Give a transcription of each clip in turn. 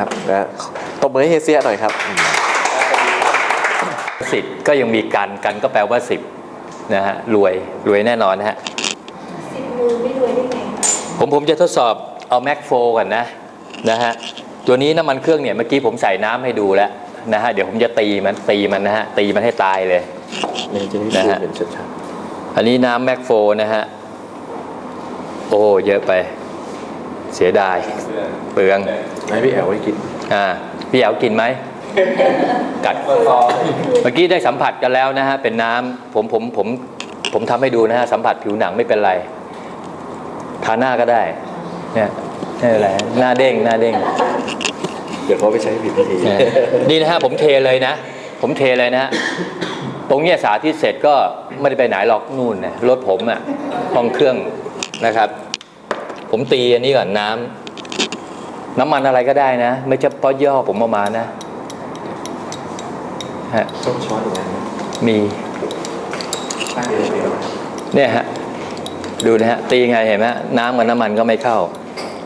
ครับและตบมือให้เฮเซียหน่อยครับอืมสิบก็ยังมีกันกันก็แปลว่าสิบนะฮะรวยรวยแน่นอนนะฮะสิบมือไม่รวยได้ไงผมผมจะทดสอบเอาแม็กโฟก่อนนะนะฮะตัวนี้น้ำมันเครื่องเนี่ยเมื่อกี้ผมใส่น้ำให้ดูแล้วนะฮะเดี๋ยวผมจะตีมันตีมันนะฮะตีมันให้ตายเลยเนี่ยจะได้นะดูฮะเห็นชัดอันนี้น้ำแม็กโฟนะฮะโอ้เยอะไป เสียดายเปลืองๆให้พี่แอลไว้กินอ่าพี่เอากินไหมกัดเมื่อกี้ได้สัมผัสกันแล้วนะฮะเป็นน้ำผมผมผมผมทำให้ดูนะฮะสัมผัสผิวหนังไม่เป็นไรทาหน้าก็ได้เนี่ยไม่เป็นไรหน้าเด้งหน้าเด้งเดี๋ยวเขาไปใช้ผิดวิธีเนี่ยนี่นะฮะผมเทเลยนะ ผมเทเลยนะฮะตรงเนี้ยสาธิตเสร็จก็ไม่ได้ไปไหนหรอกนู่นนะรถผมอะห้องเครื่องนะครับ ผมตีอันนี้ก่อนน้ำน้ำมันอะไรก็ได้นะ ไม่เฉพาะย่ห้อผมเอามานะฮะต้องช้อนอีกไหมมีตั้งเองเลยครับเนี่ยฮะดูนะฮะตีไงเห็นไหมฮะน้ำกับน้ำมันก็ไม่เข้า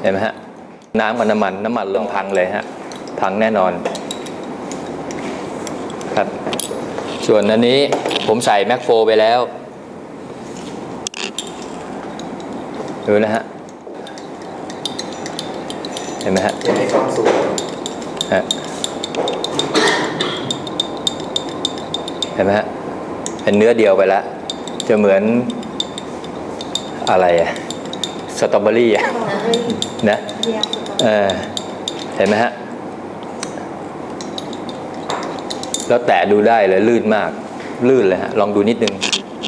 เห็นไหมฮะน้ำกับน้ำมันน้ำมันเริ่มพังเลยฮะพังแน่นอนครับ ส่วนอันนี้ผมใส่แม็กโฟไปแล้วดูนะฮะ เห็นไหมฮะอยากให้กล้องสูงฮะเห็นไหมฮะเป็นเนื้อเดียวไปแล้วจะเหมือนอะไรอะสตรอเบอรี่อะนะเดียวเออเห็นไหมฮะแล้วแตะดูได้เลยลื่นมากลื่นเลยฮะลองดูนิดนึง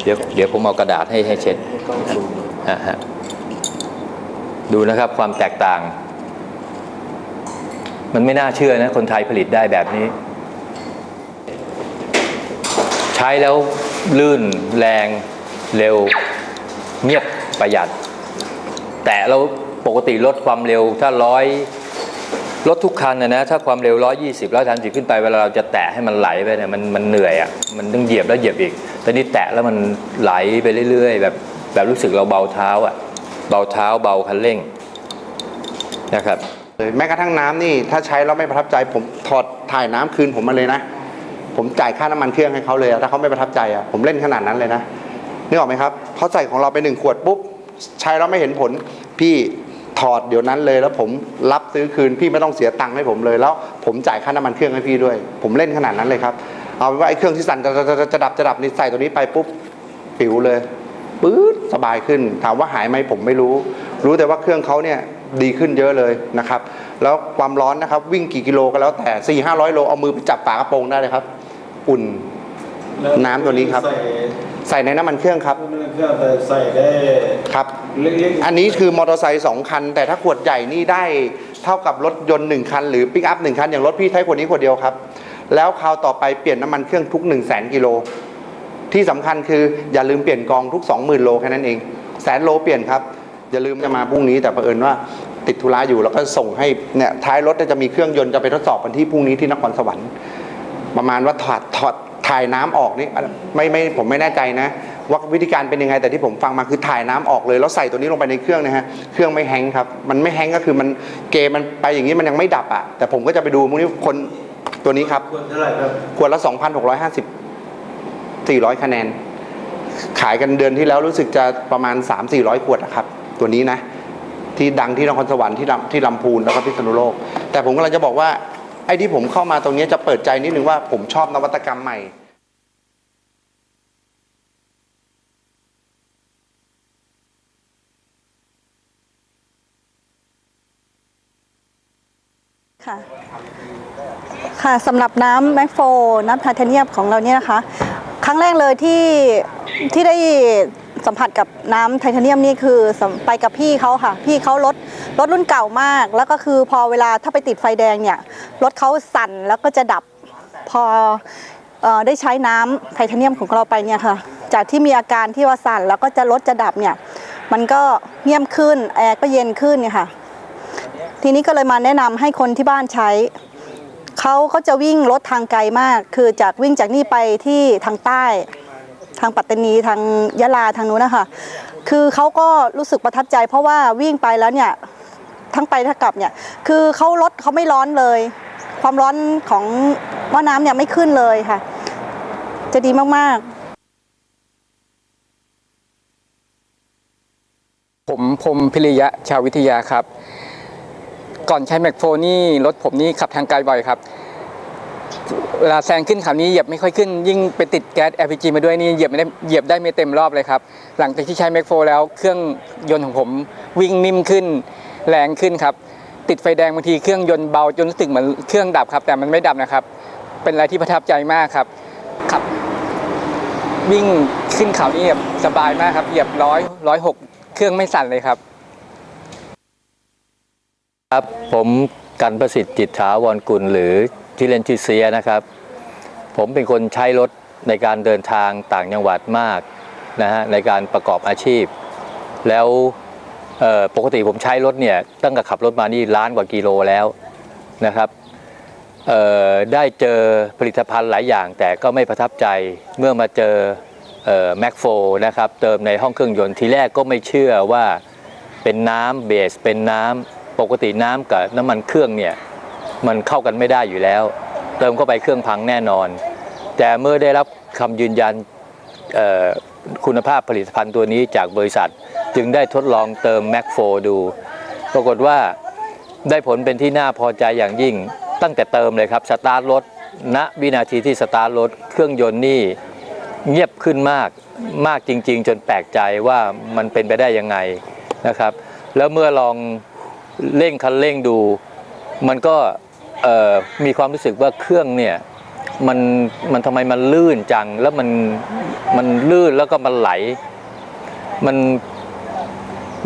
เดี๋ยวเดี๋ยวผมเอากระดาษให้ให้เช็ดให้กล้องสูงฮะฮะดูนะครับความแตกต่าง มันไม่น่าเชื่อนะ คนไทยผลิตได้แบบนี้ ใช้แล้วลื่นแรงเร็วเงียบประหยัด แต่เราปกติลดความเร็วถ้าร้อยรถทุกคันนะนะถ้าความเร็ว 120 130 ขึ้นไปเวลาเราจะแตะให้มันไหลไปเนี่ยมันมันเหนื่อยอะ่ะมันต้องเหยียบแล้วเหยียบอีกแต่นี่แตะแล้วมันไหลไปเรื่อย ๆ แบบแบบรู้สึกเราเบาเท้าอะ่ะเบาเท้าเบาคันเร่งนะครับ แม้กระทั่งน้ำนี่ถ้าใช้แล้วไม่ประทับใจ ผมถอดถ่ายน้ำคืนผมมาเลยนะ ผมจ่ายค่าน้ำมันเครื่องให้เขาเลยถ้าเขาไม่ประทับใจอะผมเล่นขนาดนั้นเลยนะนึกออกไหมครับเขาใส่ของเราไปหนึ่งขวดปุ๊บใช้แล้วไม่เห็นผล พี่ถอดเดี๋ยวนั้นเลยแล้วผมรับซื้อคืนพี่ไม่ต้องเสียตังค์ให้ผมเลยแล้ว ผมจ่ายค่าน้ำมันเครื่องให้พี่ด้วย ผมเล่นขนาดนั้นเลยครับเอาเป็นว่าไอ้เครื่องที่สั่นจะจะจะดับจะดับนี่ใส่ตัวนี้ไปปุ๊บปิวเลยปื๊ดสบายขึ้น ถามว่าหายไหมผมไม่รู้ รู้แต่ว่าเครื่องเขาเนี่ย ดีขึ้นเยอะเลยนะครับ แล้วความร้อนนะครับ วิ่งกี่กิโลก็แล้วแต่4ี่ห้าร้อยโลเอามือไปจับฝากระโปรงได้เลยครับ อุ่นน้ำตัวนี้ครับใส่ใส่ในน้ำมันเครื่องครับน้ำมันเครื่องแต่ใส่ได้ครับเล็กๆอันนี้คือมอเตอร์ไซค์สองคัน แต่ถ้าขวดใหญ่นี่ได้เท่ากับรถยนต์หนึ่งคัน หรือปิกอัพหนึ่งคัน อย่างรถพี่ใช้ขวดนี้ขวดเดียวครับ แล้วคราวต่อไปเปลี่ยนน้ำมันเครื่องทุก1 0 0 0 0แสนกิโลที่สำคัญคืออย่าลืมเปลี่ยนกองทุก 20,000 โลแค่นั้นเอง แสนโลเปลี่ยนครับ อย่าลืมจะมาพรุ่งนี้แต่เผอิญว่า ติดธุระอยู่แล้วก็ส่งให้เนี่ยท้ายรถจะมีเครื่องยนต์จะไปทดสอบวันที่พรุ่งนี้ที่นครสวรรค์ ประมาณว่าถอดถอดถ่ายน้ำออกนี่ไม่ไม่ผมไม่แน่ใจนะ ว่าวิธีการเป็นยังไงแต่ที่ผมฟังมาคือถ่ายน้ำออกเลยแล้วใส่ตัวนี้ลงไปในเครื่องนะฮะเครื่องไม่แฮงก์ครับ มันไม่แฮงก์ก็คือมันเกมมันไปอย่างนี้มันยังไม่ดับอะแต่ผมก็จะไปดูพวกนี้คนตัวนี้ครับควรเท่าไหร่ครับขวดละ2,650 400 คะแนน ขายกันเดือนที่แล้วรู้สึกจะประมาณ 3-400 ขวดนะครับ ตัวนี้นะ ที่ดังที่นครสวรรค์ที่ลำที่ลำพูนแล้วก็พิษณุโลก แต่ผมกำลังจะบอกว่าไอ้ที่ผมเข้ามาตรงนี้จะเปิดใจนิดนึงว่าผมชอบนวัตกรรมใหม่ค่ะค่ะสำหรับน้ำแมคโฟน้ำไทเทเนียมของเราเนี่ยนะคะ ครั้งแรกเลยที่ที่ได้ สัมผัสกับน้ำไทเทเนียมนี่คือไปกับพี่เขาค่ะ พี่เขารถรถรุ่นเก่ามาก แล้วก็คือพอเวลาถ้าไปติดไฟแดงเนี่ยรถเขาสั่นแล้วก็จะดับพอได้ใช้น้ำไทเทเนียมของเราไปเนี่ยค่ะ จากที่มีอาการที่ว่าสั่นแล้วก็จะรถจะดับเนี่ยมันก็เงียบขึ้นแอร์ก็เย็นขึ้นเนี่ยค่ะ ทีนี้ก็เลยมาแนะนำให้คนที่บ้านใช้เขาก็จะวิ่งรถทางไกลมาก คือจากวิ่งจากนี่ไปที่ทางใต้างปัตตานีทางยะลาทางนู้นนะคะคือเขาก็รู้สึกประทับใจ เพราะว่าวิ่งไปแล้วเนี่ยทั้งไปทั้งกลับเนี่ยคือเขารถเขาไม่ร้อนเลย ความร้อนของหม้อน้ำเนี่ยไม่ขึ้นเลยค่ะ จะดีมากๆผมพรมพิริยะชาววิทยาครับ ก่อนใช้แมคโฟนี่รถผมนี่ขับทางไกลบ่อยครับ เวลาแซงขึ้นเขานี้เหยียบไม่ค่อยขึ้น ยิ่งไปติดแก๊ส LPG มาด้วยนี่เหยียบไม่ได้เหยียบได้ไม่เต็มรอบเลยครับ หลังจากที่ใช้แมคโฟแล้วเครื่องยนต์ของผมวิ่งนิ่มขึ้นแรงขึ้นครับ ติดไฟแดงบางทีเครื่องยนต์เบาจนรู้สึกเหมือนเครื่องดับครับ แต่มันไม่ดับนะครับ เป็นอะไรที่ประทับใจมากครับขับ วิ่งขึ้นเขานี่แบบสบายมากครับเหยียบร้อยร้อยหกเครื่องไม่สั่นเลยครับ ครับผมกันประสิทธิ์จิตถาวรกุลหรือ ที่เล่นชื่เสียนะครับ ผมเป็นคนใช้รถในการเดินทางต่างจังหวัดมากนะฮะในการประกอบอาชีพ แล้วปกติผมใช้รถเนี่ยตั้งแต่ขับรถมานี่ล้านกว่ากิโลแล้วนะครับได้เจอผลิตภัณฑ์หลายอย่าง แต่ก็ไม่ประทับใจเมื่อมาเจอแม็กโฟนะครับเติมในห้องเครื่องยนต์ทีแรกก็ไม่เชื่อว่าเป็นน้ำเบสเป็นน้ำปกติน้ำกับน้ำมันเครื่องเนี่ย มันเข้ากันไม่ได้อยู่แล้ว เติมเข้าไปเครื่องพังแน่นอน แต่เมื่อได้รับคำยืนยันคุณภาพผลิตภัณฑ์ตัวนี้จากบริษัท จึงได้ทดลองเติมแม็กโฟดู ปรากฏว่าได้ผลเป็นที่น่าพอใจอย่างยิ่ง ตั้งแต่เติมเลยครับสตาร์ทรถณวินาทีที่สตาร์ทรถเครื่องยนต์นี่เงียบขึ้นมากมากจริง ๆ จนแปลกใจว่ามันเป็นไปได้ยังไงนะครับ แล้วเมื่อลองเร่งคันเร่งดู มันก็ มีความรู้สึกว่าเครื่องเนี่ยมันมันทำไมมันลื่นจังแล้วมันมันลื่นแล้วก็มันไหล มัน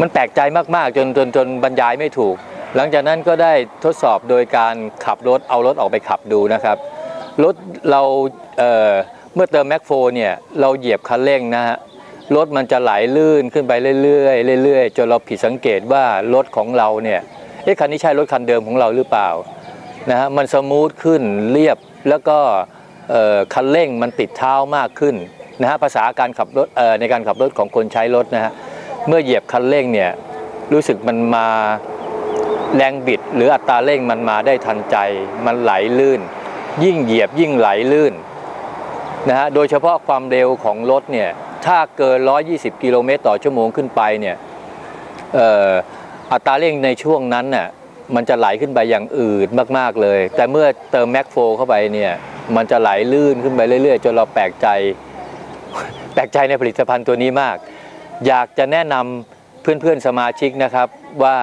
มันแปลกใจมากๆจนจนจนบรรยายไม่ถูก หลังจากนั้นก็ได้ทดสอบโดยการขับรถเอารถออกไปขับดูนะครับรถเราเเมื่อเติมแม็กโฟเนี่ยเราเหยียบคันเร่งนะฮะรถมันจะไหลลื่นขึ้นไปเรื่อยๆเรื่อยๆจนเราผิดสังเกตว่ารถของเราเนี่ยเอ๊ะคันนี้ใช่รถคันเดิมของเราหรือเปล่า นะฮะมันสมูทขึ้นเรียบแล้วก็คันเร่งมันติดเท้ามากขึ้นนะฮะภาษาการขับรถเอ่อในการขับรถของคนใช้รถนะฮะเมื่อเหยียบคันเร่งเนี่ยรู้สึกมันมาแรงบิด หรืออัตราเร่งมันมาได้ทันใจ มันไหลลื่น ยิ่งเหยียบยิ่งไหลลื่นนะฮะโดยเฉพาะความเร็วของรถเนี่ยถ้าเกิน 120 กิโลเมตรต่อชั่วโมงขึ้นไปเนี่ยอัตราเร่งในช่วงนั้นน่ะ มันจะไหลขึ้นไปอย่างอื่นมากๆเลย แต่เมื่อเติมแม็กโฟเข้าไปเนี่ยมันจะไหลลื่นขึ้นไปเรื่อยๆ จนเราแปลกใจ แปลกใจในผลิตภัณฑ์ตัวนี้มาก อยากจะแนะนำเพื่อนๆสมาชิกนะครับว่า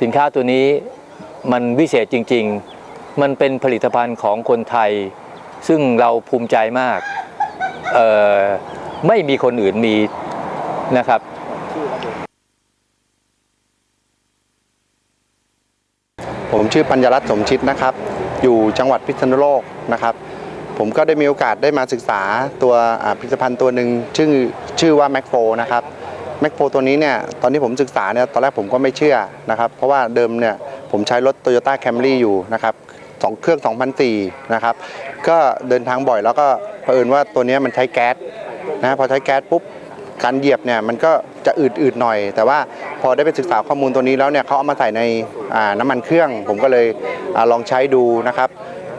สินค้าตัวนี้มันวิเศษจริง ๆ มันเป็นผลิตภัณฑ์ของคนไทย ซึ่งเราภูมิใจมาก ไม่มีคนอื่นมีนะครับ ผมชื่อปัญญรัตน์สมชิดนะครับ อยู่จังหวัดพิษณุโลกนะครับ ผมก็ได้มีโอกาสได้มาศึกษาตัวผลิตภัณฑ์ตัวหนึ่งชื่อชื่อว่าแม็กโฟนะครับแม็กโฟตัวนี้เนี่ยตอนที่ผมศึกษาเนี่ยตอนแรกผมก็ไม่เชื่อนะครับ เพราะว่าเดิมเนี่ยผมใช้รถ Toyota Camry อยู่นะครับสองเครื่อง2004นะครับ ก็เดินทางบ่อยแล้วก็เผอิญว่าตัวนี้มันใช้แก๊สนะพอใช้แก๊สปุ๊บ การเหยียบเนี่ยมันก็จะอืดๆหน่อย แต่ว่าพอได้ไปศึกษาข้อมูลตัวนี้แล้วเนี่ยเขาเอามาใส่ในน้ำมันเครื่อง ผมก็เลยอลองใช้ดูนะครับ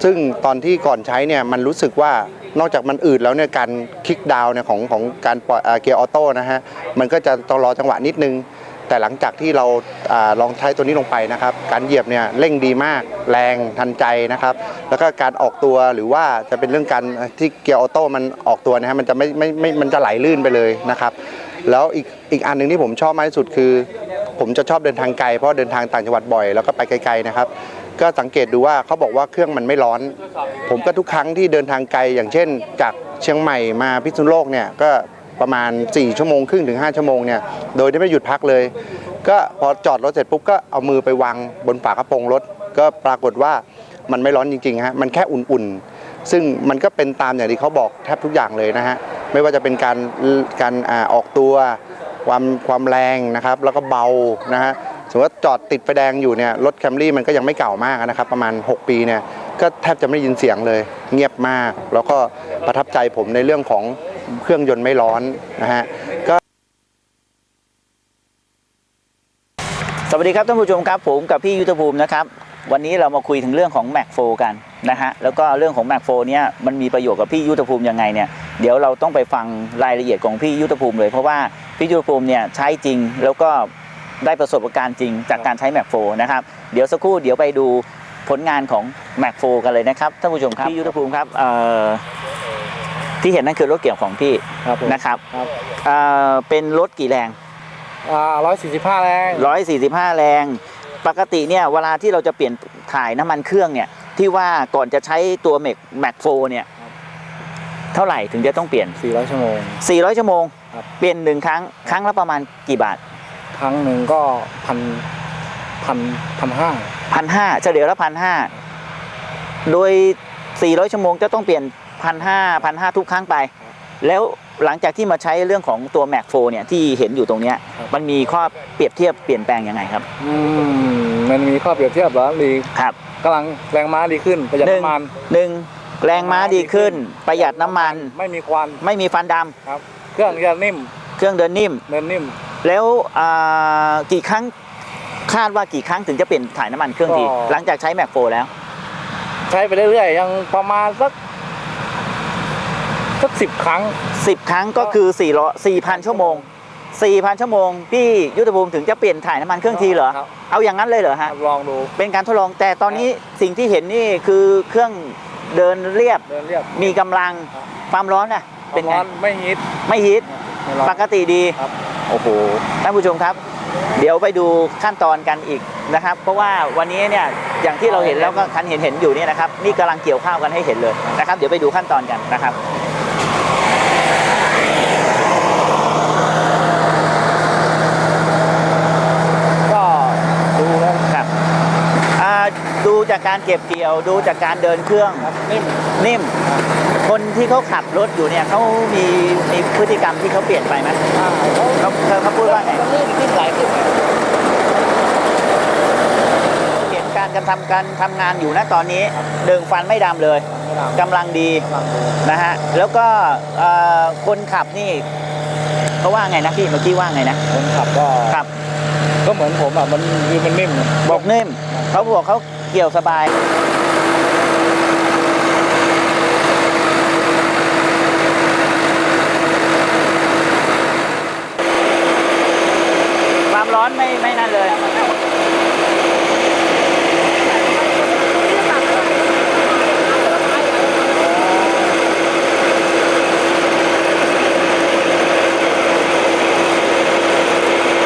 ซึ่งตอนที่ก่อนใช้เนี่ยมันรู้สึกว่านอกจากมันอืดแล้วเนี่ยการคลิกดาวน์เนี่ยของของการปล่ยอ่าเกียร์ออโต้นะฮะมันก็จะต้องรอจังหวะนิดนึง แต่หลังจากที่เราอลองใช้ตัวนี้ลงไปนะครับ การเหยียบเนี่ยเร่งดีมาก แรงทันใจนะครับ แล้วก็การออกตัวหรือว่าจะเป็นเรื่องการที่เกียร์ออโต้มันออกตัวนะฮะมันจะไม่ไม่ไม่มันจะไหลลื่นไปเลยนะครับ แล้วอีกอีกอันหนึ่งที่ผมชอบมากที่สุดคือ ผมจะชอบเดินทางไกลเพราะเดินทางต่างจังหวัดบ่อยแล้วก็ไปไกลๆนะครับก็สังเกตดูว่าเขาบอกว่าเครื่องมันไม่ร้อน ผมก็ทุกครั้งที่เดินทางไกลอย่างเช่น จากเชียงใหม่มาพิษณุโลกเนี่ยก็ ประมาณ 4 ชั่วโมงครึ่งถึง 5 ชั่วโมงเนี่ยโดยที่ไม่หยุดพักเลย ก็พอจอดรถเสร็จปุ๊บก็เอามือไปวางบนฝากระโปรงรถ ก็ปรากฏว่ามันไม่ร้อนจริงๆฮะมันแค่อุ่นๆ ซึ่งมันก็เป็นตามอย่างที่เขาบอกแทบทุกอย่างเลยนะฮะไม่ว่าจะเป็นการการอออกตัวความความแรงนะครับ แล้วก็เบานะฮะสมมติว่าจอดติดไฟแดงอยู่เนี่ยรถแคมรี่มันก็ยังไม่เก่ามากนะครับ ประมาณ 6 ปีเนี่ยก็แทบจะไม่ได้ยินเสียงเลย เงียบมาก แล้วก็ประทับใจผมในเรื่องของ เครื่องยนต์ไม่ร้อนนะฮะก็สสวัสดีครับท่านผู้ชมครับผมกับพี่ยุทธภูมินะครับวันนี้เรามาคุยถึงเรื่องของแม็กโฟกันนะฮะแล้วก็เรื่องของแม็กโฟเนี่ยมันมีประโยชน์กับพี่ยุทธภูมิยังไงเนี่ยเดี๋ยวเราต้องไปฟังรายละเอียดของพี่ยุทธภูมิเลยเพราะว่าพี่ยุทธภูมิเนี่ยใช้จริงแล้วก็ได้ประสบการณ์จริงจากการใช้แม็กโฟนะครับเดี๋ยวสักครู่เดี๋ยวไปดูผลงานของแม็กโฟกันเลยนะครับท่านผู้ชมครับพี่ยุทธภูมิครับเอ่อ ที่เห็นนั่นคือรถเกี่ยวของพี่ครับผมนะครับครับเอ่อเป็นรถกี่แรง อ่าร้อยสี่สิบห้าแรง145 แรง ปกติเนี่ยเวลาที่เราจะเปลี่ยนถ่ายน้ำมันเครื่องเนี่ยที่ว่าก่อนจะใช้ตัวแม็กแม็กโฟเนี่ยเท่าไหร่ถึงจะต้องเปลี่ยน สี่ร้อยชั่วโมง 400 ชั่วโมง ครับ เปลี่ยนหนึ่งครั้งครั้งละประมาณกี่บาทครั้งหนึ่งก็พันพันพันห้าพันห้าเฉลี่ยละพันห้าโดย 400 ชั่วโมงจะต้องเปลี่ยน พันห้าพันห้าทุกครั้งไป แล้วหลังจากที่มาใช้เรื่องของตัวแม็กโฟเนี่ยที่เห็นอยู่ตรงเนี้ยมันมีข้อเปรียบเทียบเปลี่ยนแปลงยังไงครับอืมมันมีข้อเปรียบเทียบเหรอดีครับกำลังแรงม้าดีขึ้นประหยัดหนึ่งน้ำมันหนึ่งแรงม้าดีขึ้น ประหยัดน้ำมัน ไม่มีควันไม่มีฟันดำครับเครื่องจะนิ่ม เครื่องเดินนิ่มเดินนิ่ม แล้วอ่ากี่ครั้งคาดว่ากี่ครั้งถึงจะเปลี่ยนถ่ายน้ำมันเครื่องทีก็หลังจากใช้แม็กโฟแล้ว ใช้ไปเรื่อยๆยังประมาณสัก สักสิบครั้ง 10 ครั้งก็คือ4 4,000 ชั่วโมง 4,000 ชั่วโมง พี่ยุทธภูมิถึงจะเปลี่ยนถ่ายน้ำมันเครื่องทีเหรอ ครับ เอาอย่างนั้นเลยเหรอฮะ ลองดู เป็นการทดลองแต่ตอนนี้สิ่งที่เห็นนี่คือเครื่องเดินเรียบเดินเรียบมีกำลังความร้อนน่ะเป็นไงร้อนไม่ฮิตไม่ฮิตไม่ร้อนปกติดี ครับ โอ้โห ท่านผู้ชมครับ เดี๋ยวไปดูขั้นตอนกันอีกนะครับ เพราะว่าวันนี้เนี่ย อย่างที่เราเห็นแล้วก็คันเห็นเห็นอยู่เนี่ยนะครับ นี่กำลังเกี่ยวข้าวกันให้เห็นเลยนะครับ เดี๋ยวไปดูขั้นตอนกันนะครับ ก็ดูแล้ว ครับอ่าดู จากการเก็บเกี่ยวดูจากการเดินเครื่องครับนิ่มนิ่ม คนที่เขาขับรถอยู่เนี่ยเขามีมีพฤติกรรมที่เขาเปลี่ยนไปไหมอ่าเขาเขาเขาเขาพูดว่าไงลื่นขึ้นไหลขึ้นเห็นการการทำการทำงานอยู่นะตอนนี้หนึ่งฟันไม่ดำเลยไม่ดำกำลังดีกำลังดูนะฮะแล้วก็เอ่อคนขับนี่เขาว่าไงนะพี่เมื่อกี้ว่าไงนะคนขับก็ครับก็เหมือนผมอะมันคือมันนิ่มบอกนิ่มเขาบอกเขา เกี่ยวสบาย